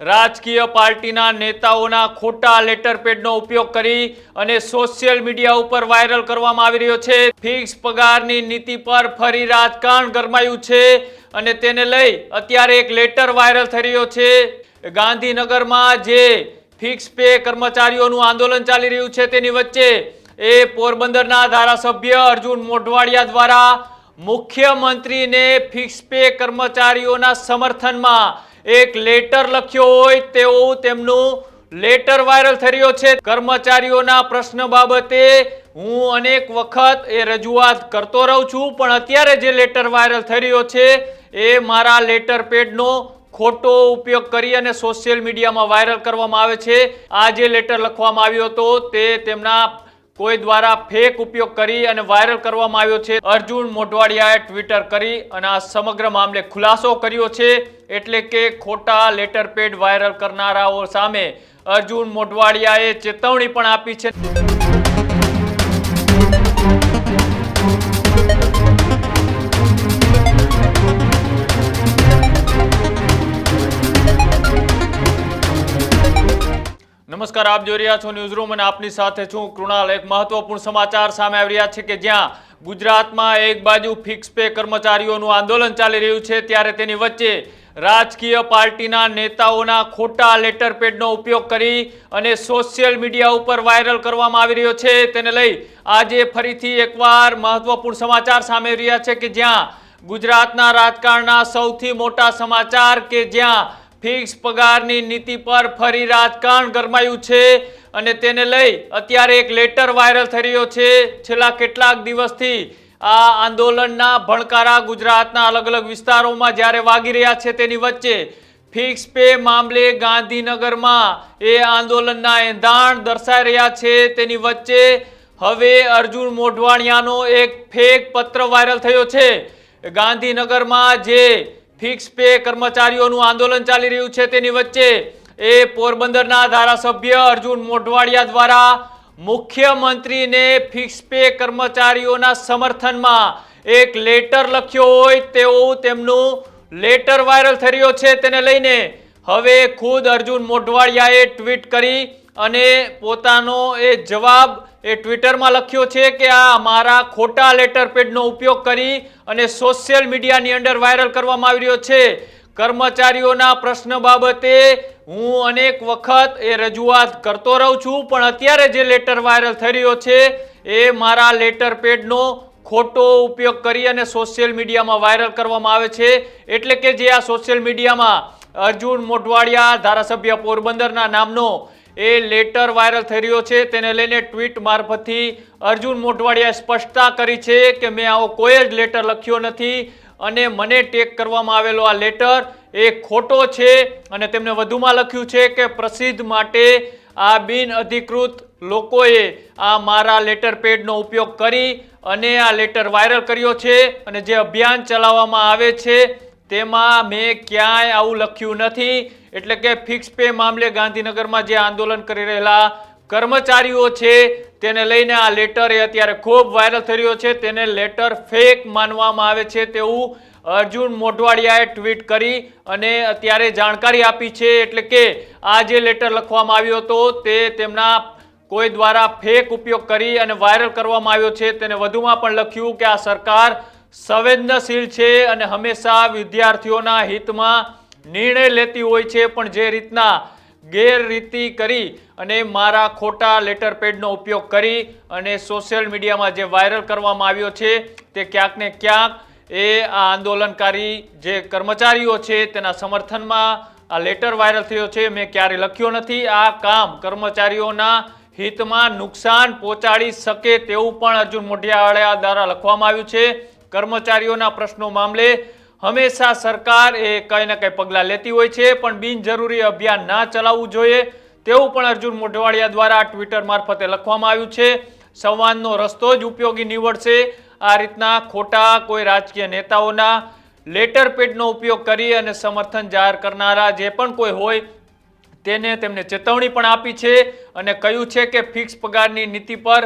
રાજકીય પાર્ટીના નેતાઓના ખોટા લેટર પેડનો ઉપયોગ કરી અને સોશિયલ મીડિયા ઉપર વાયરલ કરવામાં આવી રહ્યો છે. ફિક્સ પગારની નીતિ પર ફરી રાજકારણ ગરમાયું છે અને તેને લઈ અત્યારે એક લેટર વાયરલ થઈ રહ્યો છે. ગાંધીનગરમાં જે ફિક્સ પે કર્મચારીઓનું આંદોલન ચાલી રહ્યું છે તેની વચ્ચે એ પોરબંદરના ધારાસભ્ય અર્જુન મોઢવાડિયા દ્વારા મુખ્યમંત્રીને ફિક્સ પે કર્મચારીઓના સમર્થનમાં એક લેટર લખ્યો હોય તેવું તેમનું લેટર વાયરલ થઈ રહ્યો છે. કર્મચારીઓના પ્રશ્ન બાબતે હું અનેક વખત એ રજૂઆત કરતો રહું છું, પણ અત્યારે જે લેટર વાયરલ થઈ રહ્યો છે એ મારા લેટર પેડનો ખોટો ઉપયોગ કરી અને સોશિયલ મીડિયામાં વાયરલ કરવામાં આવે છે. આ જે લેટર લખવામાં આવ્યો હતો તે તેમના કોઈ દ્વારા ફેક ઉપયોગ કરી અને વાયરલ કરવામાં આવ્યો છે. અર્જુન મોઢવાડિયાએ ટ્વિટર કરી અને આ સમગ્ર મામલે ખુલાસો કર્યો છે. એટલે કે ખોટા લેટર પેડ વાયરલ કરનારાઓ સામે અર્જુન મોઢવાડિયાએ ચેતવણી પણ આપી છે. નમસ્કાર, આપ જોઈ રહ્યા છો ન્યૂઝ રૂમ અને આપની સાથે છું કૃણાલ. એક મહત્વપૂર્ણ સમાચાર સામે આવી રહ્યા છે કે જ્યાં ગુજરાતમાં એક બાજુ ફિક્સ પે કર્મચારીઓનું આંદોલન ચાલી રહ્યું છે, ત્યારે તેની વચ્ચે રાજકીય પાર્ટીના નેતાઓના ખોટા લેટર પેડનો ઉપયોગ કરી અને સોશિયલ મીડિયા ઉપર વાયરલ કરવામાં આવી રહ્યો છે. તેને લઈ આજે ફરીથી એકવાર મહત્વપૂર્ણ સમાચાર સામે રહ્યા છે કે જ્યાં ગુજરાતના રાજકારણના સૌથી મોટા સમાચાર કે જ્યાં ફિક્સ પગારની નીતિ પર ફરી રાજકારણ ગરમાયું છે અને તેને લઈ અત્યારે એક લેટર વાયરલ થઈ રહ્યો છે. છેલ્લા કેટલાક દિવસથી આ આંદોલનના ભણકારા ગુજરાતના અલગ અલગ વિસ્તારોમાં જ્યારે વાગી રહ્યા છે તેની વચ્ચે ફિક્સ પે મામલે ગાંધીનગરમાં એ આંદોલનના એંધાણ દર્શાઈ રહ્યા છે. તેની વચ્ચે હવે અર્જુન મોઢવાણિયાનો એક ફેક પત્ર વાયરલ થયો છે. ગાંધીનગરમાં જે ફિક્સ પે કર્મચારીઓનું આંદોલન ચાલી રહ્યું છે તેની વચ્ચે એ પોરબંદરના ધારાસભ્ય અર્જુન મોઢવાડિયા દ્વારા મુખ્યમંત્રીને ફિક્સ પે કર્મચારીઓના સમર્થનમાં એક લેટર લખ્યો હોય તેવું તેમનું લેટર વાયરલ થઈ રહ્યો છે તેને લઈને. હવે ખુદ અર્જુન મોઢવાડિયાએ ટ્વીટ કરી અને પોતાનો એ જવાબ એ ટ્વિટરમાં લખ્યો છે કે આ મારા ખોટા લેટર પેડનો ઉપયોગ કરી અને સોશિયલ મીડિયાની અંદર વાયરલ કરવામાં આવી રહ્યો છે. કર્મચારીઓના પ્રશ્ન બાબતે હું અનેક વખત એ રજૂઆત કરતો રહું છું, પણ અત્યારે જે લેટર વાયરલ થઈ રહ્યો છે, એ મારા લેટર પેડનો ખોટો ઉપયોગ કરી અને સોશિયલ મીડિયામાં વાયરલ કરવામાં આવે છે. એટલે કે જે આ સોશિયલ મીડિયામાં અર્જુન મોઢવાડિયા ધારાસભ્ય પોરબંદરના નામનો એ લેટર વાયરલ થઈ રહ્યો છે, તેને લઈને ટ્વીટ મારફતથી અર્જુન મોઢવાડિયાએ સ્પષ્ટતા કરી છે કે મેં આવો કોઈ જ લેટર લખ્યો નથી. અને મને ટેક કરવામાં આવેલો આ લેટર એ ખોટો છે અને તેમણે વધુમાં લખ્યું છે કે પ્રસિદ્ધ માટે આ બિન અધિકૃત લોકોએ આ મારા લેટર પેડનો ઉપયોગ કરી અને આ લેટર વાયરલ કર્યો છે અને જે અભિયાન ચલાવવામાં આવે છે તેમાં મેં ક્યાંય આવું લખ્યું નથી. એટલે કે ફિક્સ પે મામલે ગાંધીનગરમાં જે આંદોલન કરી રહેલા કર્મચારીઓ છે, તેને લઈને આ લેટર અત્યારે ખૂબ વાયરલ થઈ રહ્યો છે. તેને લેટર ફેક માનવામાં આવે છે તેવું અર્જુન મોઢવાડિયાએ ટ્વીટ કરી અને અત્યારે જાણકારી આપી છે. એટલે કે આ જે લેટર લખવામાં આવ્યો હતો તે તેમના કોઈ દ્વારા ફેક ઉપયોગ કરી અને વાયરલ કરવામાં આવ્યો છે. તેને વધુમાં પણ લખ્યું કે આ સરકાર સંવેદનશીલ છે અને હંમેશા વિદ્યાર્થીઓના હિતમાં નિર્ણય લેતી હોય છે. પણ જે રીતના ગેરરીતિ કરી અને મારા ખોટા લેટર પેડનો ઉપયોગ કરી અને સોશિયલ મીડિયામાં જે વાયરલ કરવામાં આવ્યો છે તે ક્યાંક ને ક્યાંક એ આ આંદોલનકારી જે કર્મચારીઓ છે તેના સમર્થનમાં આ લેટર વાયરલ થયો છે. મેં ક્યારે લખ્યો નથી. આ કામ કર્મચારીઓના હિતમાં નુકસાન પહોંચાડી શકે તેવું પણ અર્જુન મોઢિયાવાળા દ્વારા લખવામાં આવ્યું છે. કર્મચારીઓના પ્રશ્નો મામલે હંમેશા સરકાર એ કંઈ ને કંઈ પગલાં લેતી હોય છે, પણ બિનજરૂરી અભિયાન ના ચલાવવું જોઈએ. તેવું પણ અર્જુન મોઢવાડિયા દ્વારા ટ્વિટર મારફતે લખવામાં આવ્યું છે, સંવાદનો રસ્તો જ ઉપયોગી નીવડશે. આ રીતના ખોટા કોઈ રાજકીય નેતાઓના લેટર પેડનો ઉપયોગ કરી અને સમર્થન જાહેર કરનારા જે પણ કોઈ હોય, તેને તેમને ચેતવણી પણ આપી છે અને કહ્યું છે કે ફિક્સ પગારની નીતિ પર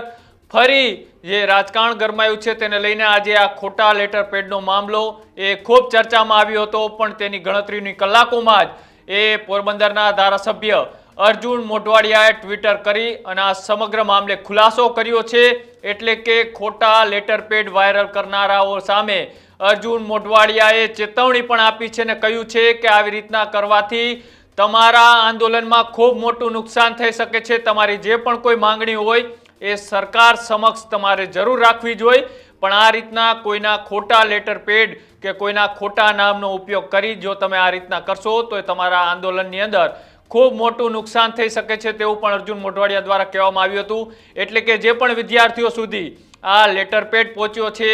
ફરી જે રાજકારણ ગરમાયું છે તેને લઈને આજે આ ખોટા લેટર પેડનો મામલો એ ખૂબ ચર્ચામાં આવ્યો હતો, પણ તેની ગણતરીની કલાકોમાં જ એ પોરબંદરના ધારાસભ્ય અર્જુન મોઢવાડિયાએ ટ્વિટર કરી અને આ સમગ્ર મામલે ખુલાસો કર્યો છે, એટલે કે ખોટા લેટર પેડ વાયરલ કરનારાઓ સામે અર્જુન મોઢવાડિયાએ ચેતવણી પણ આપી છે અને કહ્યું છે કે આવી રીતના કરવાથી તમારા આંદોલનમાં ખૂબ મોટું નુકસાન થઈ શકે છે, તમારી જે પણ કોઈ માંગણી હોય એ સરકાર સમક્ષ તમારે જરૂર રાખવી જોઈએ. પણ આ રીતના કોઈના ખોટા લેટર પેડ કે કોઈના ખોટા નામનો ઉપયોગ કરી જો તમે આ રીતના કરશો, તો એ તમારા આંદોલનની અંદર ખૂબ મોટું નુકસાન થઈ શકે છે તેવું પણ અર્જુન મોઢવાડિયા દ્વારા કહેવામાં આવ્યું હતું. એટલે કે જે પણ વિદ્યાર્થીઓ સુધી આ લેટર પેડ પહોંચ્યો છે,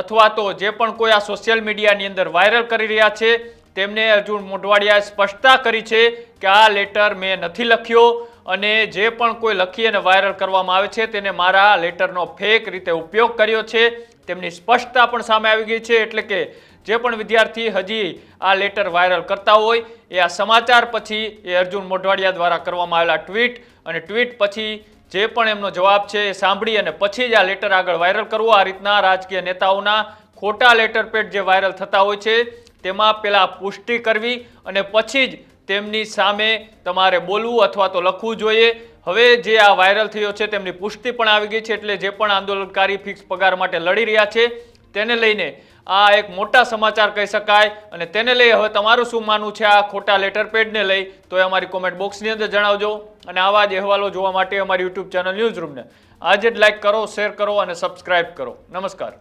અથવા તો જે પણ કોઈ આ સોશિયલ મીડિયાની અંદર વાયરલ કરી રહ્યા છે, તેમને અર્જુન મોઢવાડિયાએ સ્પષ્ટતા કરી છે કે આ લેટર મેં નથી લખ્યો. અને જે પણ કોઈ લખી અને વાયરલ કરવામાં આવે છે તેને મારા લેટરનો ફેક રીતે ઉપયોગ કર્યો છે. તેમની સ્પષ્ટતા પણ સામે આવી ગઈ છે એટલે કે જે પણ વિદ્યાર્થી હજી આ લેટર વાયરલ કરતા હોય એ આ સમાચાર પછી એ અર્જુન મોઢવાડિયા દ્વારા કરવામાં આવેલા ટ્વીટ અને ટ્વીટ પછી જે પણ એમનો જવાબ છે એ સાંભળી અને પછી જ આ લેટર આગળ વાયરલ કરવો. આ રીતના રાજકીય નેતાઓના ખોટા લેટર પેડ જે વાયરલ થતા હોય છે, તેમાં પહેલાં પુષ્ટિ કરવી અને પછી જ તેમની સામે તમારે બોલવું અથવા તો લખવું જોઈએ. હવે જે આ વાયરલ થયો છે તેમની પુષ્ટિ પણ આવી ગઈ છે એટલે જે પણ આંદોલનકારી ફિક્સ પગાર માટે લડી રહ્યા છે તેને લઈને આ એક મોટા સમાચાર કહી શકાય અને તેને લઈ હવે તમારું શું માનવું છે આ ખોટા લેટર પેડને લઈ? તો એ અમારી કોમેન્ટ બોક્સની અંદર જણાવજો અને આવા જ અહેવાલો જોવા માટે અમારી યુટ્યુબ ચેનલ ન્યૂઝ રૂમને આજે જ લાઈક કરો શેર કરો અને સબસ્ક્રાઇબ કરો. નમસ્કાર.